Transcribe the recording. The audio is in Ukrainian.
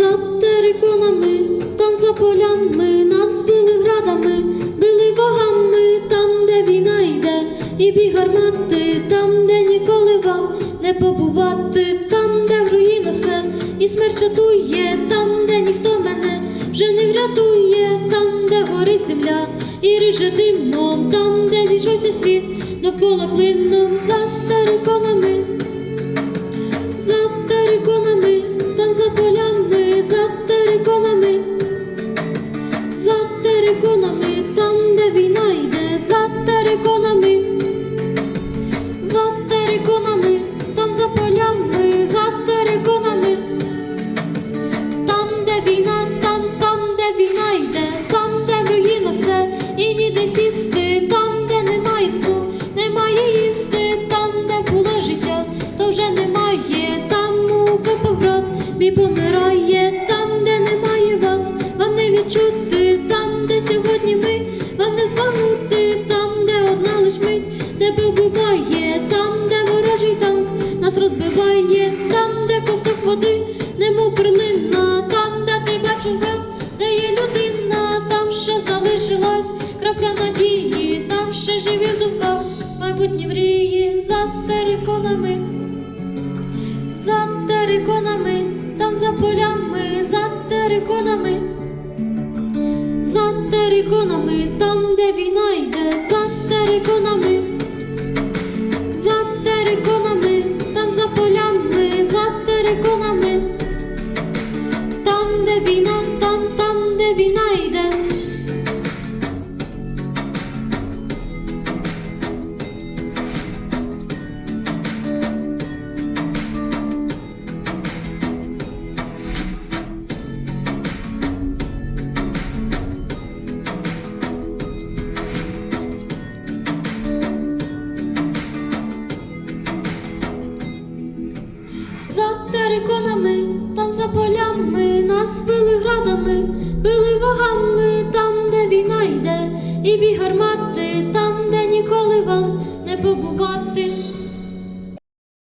За териконами, там за полями, нас били градами, били вагами там, де війна йде, і бій гармати, там, де ніколи вам не побувати, там, де в руїна все, і смерть чатує, там, де ніхто мене вже не врятує, там, де горить земля, і риже димом, там, де зійшовся світ, довкола плином, за териконами. крапля надії, там ще живі в думках майбутні. конами, там за полями нас били градами, били вагами там, де війна йде, і бігарма.